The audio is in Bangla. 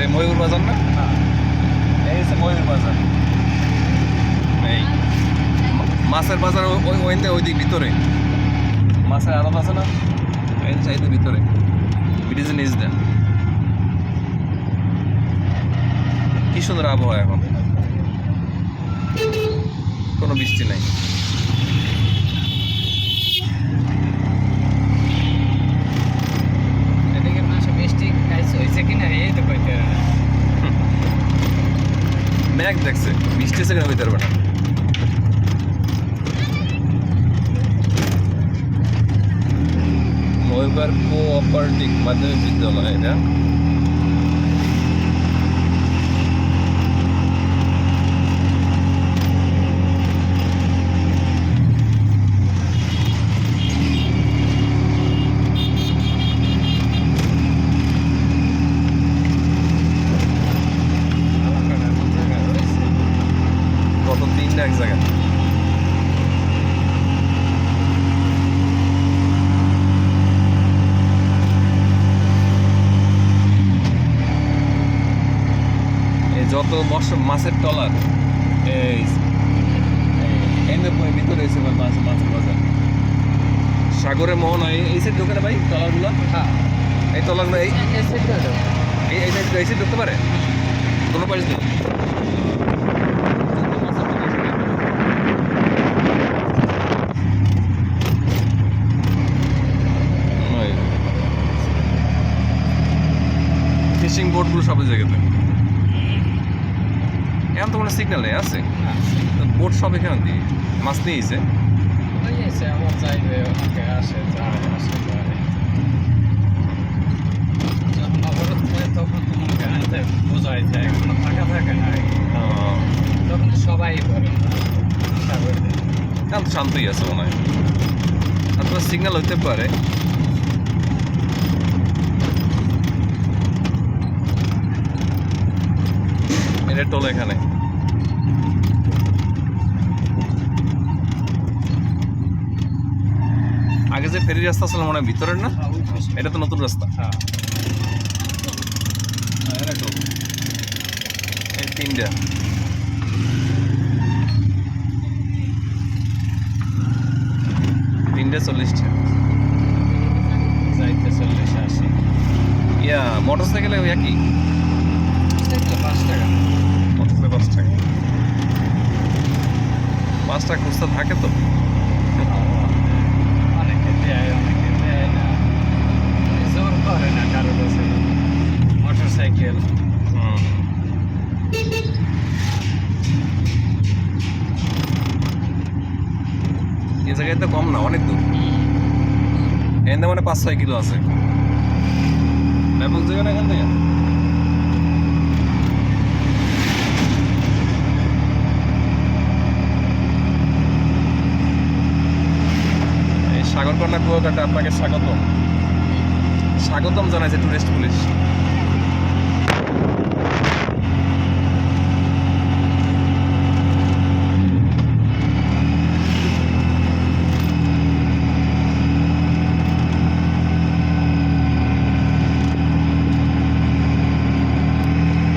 এটা ময়ূর বাজার না? এই হচ্ছে ময়ূর বাজার। এই মাছের বাজার ওই- ওই ওইতে ওই দিক ভিতরে। মাছের আড়ত আছে না? এই চাইতে ভিতরে। ব্রিজের নিচ দেন কি সুন্দর আবহাওয়া এখন? কোনো বৃষ্টি নাই এদিকে মাসে বৃষ্টি খাইছে হয়েছে কিনা এই তো কইতে পারে না। ম্যাগ দেখছে বৃষ্টি সেখানে হইতে পারবে না। মহিবার কো অপারেটিভ মাধ্যমিক বিদ্যালয় এটা তিনটা এক জায়গায় যত মৎস্য মাছের টলার এই এনে ভিতরে এসে মাছ মাছের বাজার। সাগরে মোহন এই এই সাইড ঢোকে না ভাই টলারগুলো? হ্যাঁ। এই টলারগুলো। এই এই সাইড এই সাইড ঢুকতে পারে কোনো পারিস না বোটগুলো সব জায়গাতে এখন তো কোনো সিগন্যাল নেই আছে। হ্যাঁ, বোট সব এখানে দিয়ে। মাছ নিয়েছে ওই এসে আমার চাইবে অনেকে আসে যায় আসে যায় যখন অবরোধ হয় তখন তো মনে করেন যে বোঝাই যায় কোনো ফাঁকা থাকে না তখন তো সবাই করে সাগরে এখন তো শান্তই আছে মনে হয় অথবা সিগন্যাল হতে পারে এটা টোল এখানে। আগে যে ফেরি রাস্তা ছিল মনে হয় ভিতরের না? এটা তো নতুন রাস্তা। হ্যাঁ। এই তিনটা। তিনটে চল্লিশটা। যাইতে চল্লিশ আসি ইয়া মোটর সাইকেলে ওই একই পাঁচ টাকা মোটর সাইকেল পাঁচ টাকা টাকা খুচরা থাকে তো। অনেকে দেয় অনেকে দেয় না জোর করে না কারও কাছে মোটর সাইকেল এই জায়গায় তো কম না অনেক দূর। এখান মানে পাঁচ ছয় কিলো আছে। ব্যাপক জায়গা না এখান থেকে? সাগরকন্যা কুয়াকাটা আপনাকে স্বাগতম। স্বাগতম জানাইছে টুরিস্ট পুলিশ।